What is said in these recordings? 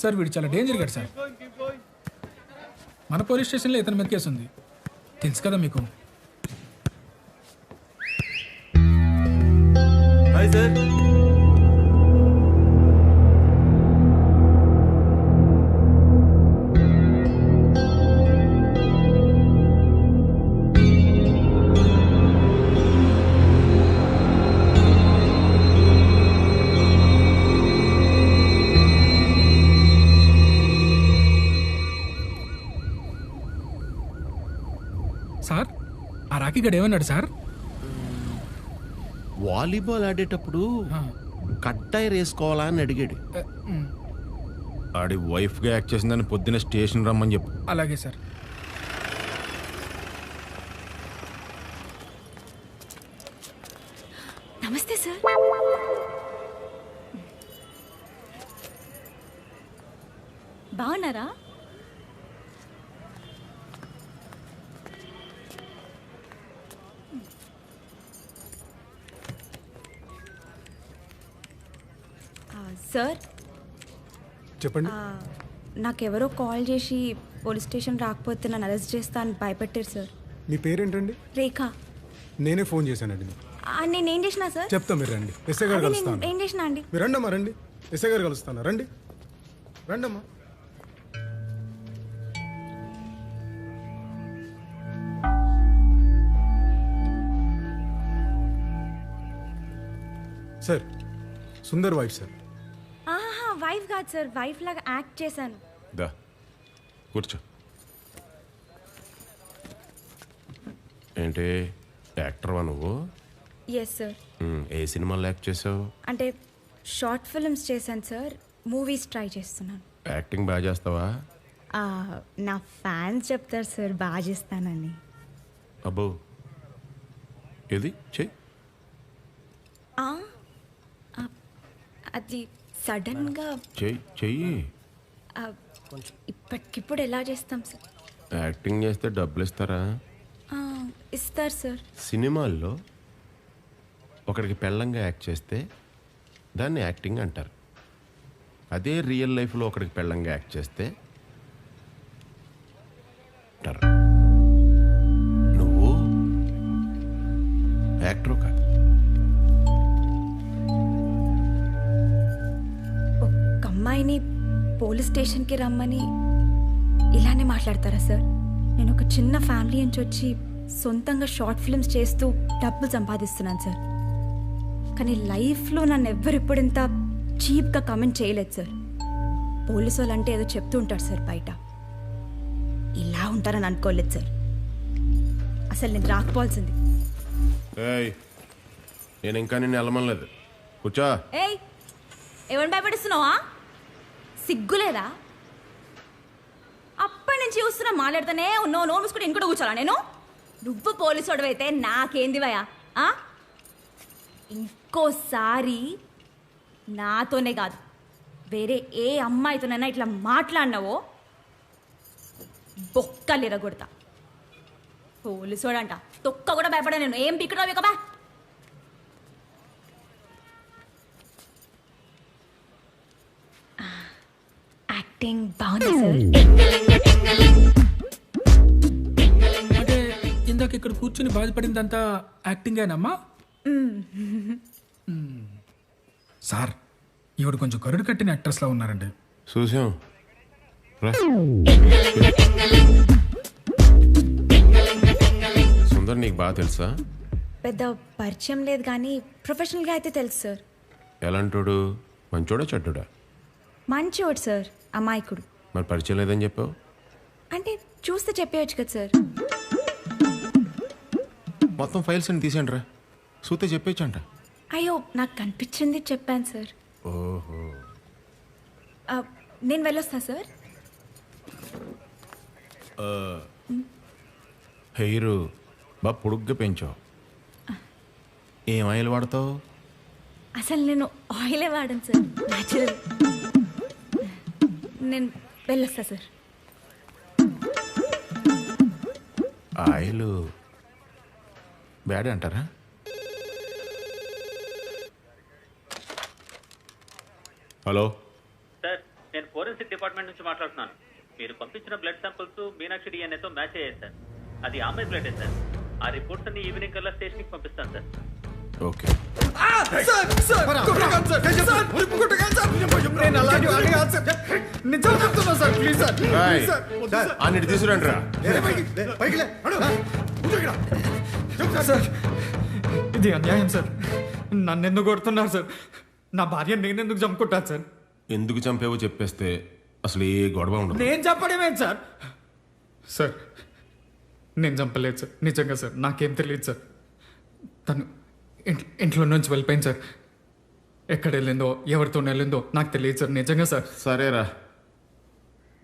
Sir వీడు చాలా danger గాడు సార్. మన పోలీస్ స్టేషన్లో ఇతని మీద కేసు ఉంది. తెలుసు కదా మీకు. హాయ్ సార్ సార్ ఆ రాఖీ గడు ఏమన్నాడు సార్? వాలీబాల్ ఆడేటప్పుడు కట్టాయి వేసుకోవాలా అని అడిగాడు. ఆడి వైఫ్గా యాక్ట్ చేసిందని పొద్దున్న స్టేషన్ రమ్మని చెప్పు. అలాగే సార్. నమస్తే సార్. బాగున్నారా? సార్? చెప్పండి. నాకెవరో కాల్ చేసి పోలీస్ స్టేషన్ రాకపోతే నన్ను అరెస్ట్ చేస్తా అని భయపెట్టారు సార్. మీ పేరేంటండి? రేఖ. నేనే ఫోన్ చేశానండి నేనేం చేసినా సార్? చెప్తా మీరు రండి. ఎస్ఐ గారు కలుస్తాను. ఏం చేసినా అండి? మీరు రండమ్మా రండి. ఎస్ఐ గారు కలుస్తాను. రండి. రండమ్మా. Sir Sundar wife sir. Wife కాదు సార్ వైఫ్ లాగా యాక్ట్ చేశాను. దా కూర్చో. ఏంటి యాక్టర్వా నువ్వు? ఎస్ సార్ ఏ సినిమాలో యాక్ట్ చేసావు? అంటే షార్ట్ ఫిల్మ్స్ చేశాను సార్ మూవీస్ ట్రై చేస్తున్నాను. యాక్టింగ్ బాగా చేస్తావా? ఆ, నా ఫ్యాన్స్ చెప్తారు సార్ బాగా చేస్తానని. అబ్బో. ఏది? చెయ్యి ఆ, ఆ, అది సడన్గా చెయ్యి. చెయ్యి ఇప్పటికిప్పుడు ఎలా చేస్తాం సార్? యాక్టింగ్ చేస్తే డబ్బులు ఇస్తారా ఇస్తారు సార్. సినిమాల్లో ఒకడికి పెళ్ళంగా యాక్ట్ చేస్తే దాన్ని యాక్టింగ్ అంటారు. అదే రియల్ లైఫ్లో ఒకడికి పెళ్ళంగా యాక్ట్ చేస్తే అంటారు. నువ్వు యాక్టర్ ఒక అమ్మాయిని పోలీస్ స్టేషన్కి రమ్మని ఇలానే మాట్లాడతారా సార్? నేను ఒక చిన్న ఫ్యామిలీ నుంచి వచ్చి సొంతంగా షార్ట్ ఫిల్మ్స్ చేస్తూ డబ్బులు సంపాదిస్తున్నాను సార్. కానీ లైఫ్లో నన్ను ఎవ్వరిప్పుడు ఇంత చీప్గా కమెంట్ చేయలేదు సార్. పోలీసు వాళ్ళు అంటే ఏదో చెప్తూ ఉంటారు సార్ బయట. ఇలా ఉంటారని అనుకోలేదు సార్. అసలు నేను రాకపోవాల్సింది. ఏయ్ నేను ఇంకా నిన్ను వెళ్ళమనలేదు కూర్చో. ఏయ్ ఎవరిని భయపడిస్తున్నావా సిగ్గులేదా? అప్పటి నుంచి చూస్తున్నా మాట్లాడుతూనే ఉన్నావు నోరు మూసుకుంటే ఇంకోటి కూర్చోాలా నేను? నువ్వు పోలీసు అయితే నాకేంది ఆ? ఇంకోసారి నాతోనే కాదు వేరే ఏ అమ్మాయితోనైనా ఇట్లా మాట్లాడినావో బొక్కలు ఇరగొడతా. పోలీసోడంట తొక్క కూడా భయపడా నేను. ఏం పిక్కడో బా? యాక్టింగ్ బాగుంది సార్ అంటే ఇందాక ఇక్కడ కూర్చుని బాధపడిందంతా యాక్టింగేనమ్మా మ్మ్. సార్ ఈవిడ కొంచెం కరుడు కట్టిన యాక్ట్రెస్లా ఉన్నారండి చూసాం సుందర్ నీకు బాగా తెలుసా పెద్ద పరిచయం లేదు కానీ ప్రొఫెషనల్గా అయితే తెలుసు సార్ ఎలాంటోడు మంచోడా చెడ్డోడా మంచోడు సార్ అమాయకుడు మరి పరిచయం లేదని చెప్పావు? అంటే చూస్తే చెప్పేయచ్చు కదా సార్. మొత్తం ఫైల్స్ అని తీసేయండి రా సూతే చెప్పేచ్చంట అయ్యో నాకు కనిపించింది చెప్పాను సార్. ఓహో. ఆ, నేను వెళ్ళొస్తా సార్. హెయిర్ బాగా పొడుగ్గా పెంచావు. ఏం ఆయిల్ వాడతావు? అసలు నేను ఆయిలే వాడను సార్ న్యాచురల్. నేను వెళ్ళొస్తా సార్. ఆయిల్ బ్యాడ్ అంటారా హలో? సార్ నేను ఫోరెన్సిక్ డిపార్ట్మెంట్ నుంచి మాట్లాడుతున్నాను. మీరు పంపించిన బ్లడ్ శాంపిల్స్ మీనాక్షి డిఎన్ఏతో మ్యాచ్ అయ్యాయి సార్. అది ఆమె బ్లడ్ సార్? ఆ రిపోర్ట్స్ అన్ని ఈవినింగ్ కల్లా స్టేషన్కి పంపిస్తాను సార్. ఓకే. నేను సార్ నిజం చెప్తున్నా సార్ ప్లీజ్ సార్ రాయ్ అన్నిటి తీసుకురండి రా సార్ ఇది అన్యాయం సార్. నన్ను ఎందుకు కొడుతున్నారు సార్? నా భార్య నేనెందుకు చంపుకుంటాను సార్? ఎందుకు చంపేవో చెప్పేస్తే అసలు ఏ గొడవ ఉండదు. నేను చంపడమేంటి సార్? సార్. నేను చంపలేదు సార్. నిజంగా సార్. నాకేం తెలియదు సార్. తను ఇంట్లో నుంచి వెళ్ళిపోయింది సార్. ఎక్కడ వెళ్ళిందో ఎవరితో వెళ్ళిందో నాకు తెలియదు సార్ నిజంగా సార్. సరేరా.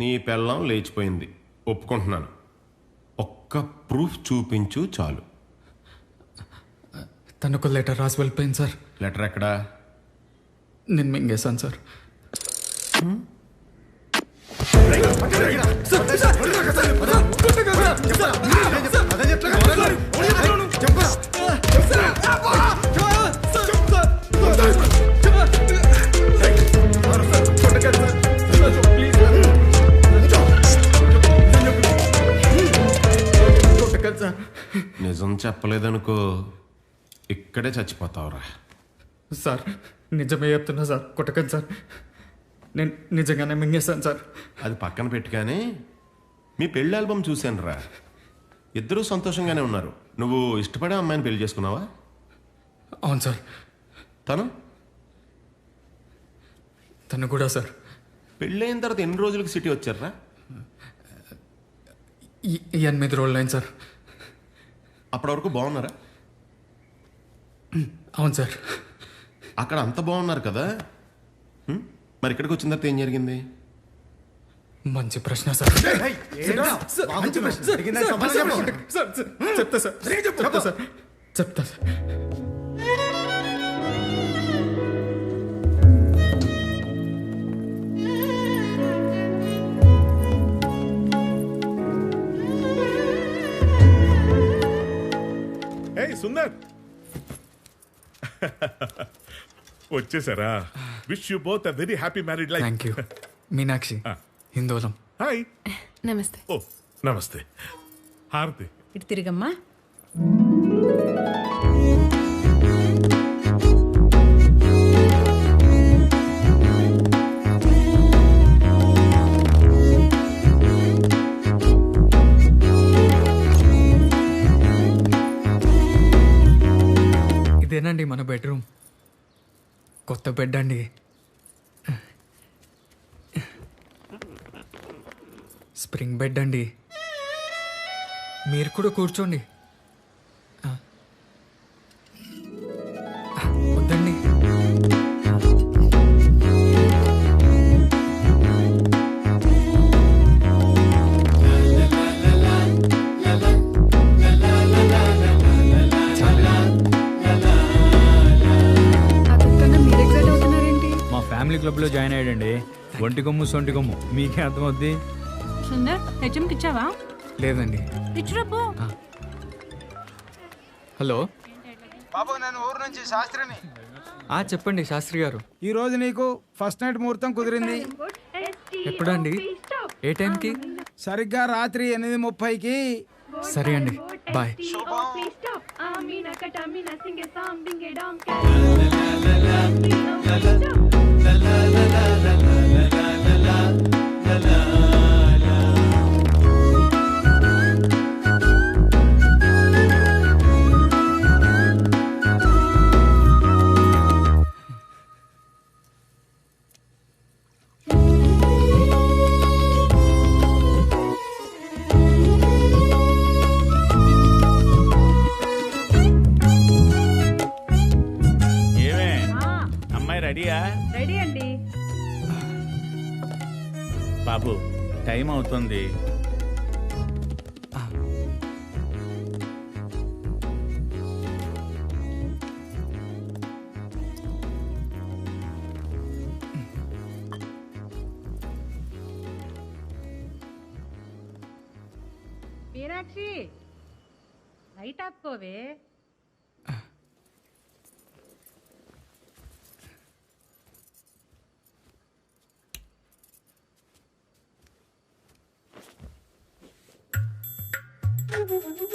నీ పెళ్ళం లేచిపోయింది. ఒప్పుకుంటున్నాను. ఒక్క ప్రూఫ్ చూపించు చాలు. తనకు లెటర్ రాసి వెళ్ళిపోయింది సార్. లెటర్ ఎక్కడా? నేను మింగేశాను సార్. సార్. ఇక్కడే చచ్చిపోతావురా. సార్ నిజమే చెప్తున్నా సార్ కొట్టకండి సార్. నేను నిజంగానే మింగేశాను సార్. అది పక్కన పెట్టుగానే మీ పెళ్ళి ఆల్బమ్ చూశాను రా ఇద్దరూ సంతోషంగానే ఉన్నారు. నువ్వు ఇష్టపడే అమ్మాయిని పెళ్ళి చేసుకున్నావా? అవును సార్. తను? తను కూడా సార్. పెళ్ళైన తర్వాత ఎన్ని రోజులకి సిటీ వచ్చారా ఎనిమిది రోజులు అయింది సార్. అప్పటి వరకు బాగున్నారా? అవును సార్. అక్కడ అంత బాగున్నారు కదా? మరి ఇక్కడికి వచ్చిన తర్వాత ఏం జరిగింది? మంచి ప్రశ్న సార్. మంచి ప్రశ్న. చెప్తా సార్. చెప్తా సార్. చెప్తా సార్. ఏయ్ సుందర్. వచ్చేసారా? Wish you both a very happy married life thank you Meenakshi Hindolam. Hi నమస్తే. ఓ నమస్తే. హారతి. ఇటు తిరిగమ్మా. మన బెడ్రూమ్. కొత్త బెడ్ అండి. స్ప్రింగ్ బెడ్ అండి. మీరు కూడా కూర్చోండి. ఒంటి కొమ్ము సొంటి కొమ్ము. మీకే అర్థమవుద్ది? సుందర్ హెచ్ఎంకి ఇచ్చావా? లేదండి. ఇచ్చినప్పు హలో. బాబు నేను ఊరు నుంచి శాస్త్రిని. ఆ చెప్పండి శాస్త్రి గారు. ఈ రోజు నీకు ఫస్ట్ నైట్ ముహూర్తం కుదిరింది. ఎప్పుడండి? ఏ టైంకి? సరిగ్గా రాత్రి ఎనిమిది ముప్పైకి. సరే అండి. Bye. la la la la బాబు టైం అవుతుంది. Meenakshi light ఆపుకోవే Mm-hmm.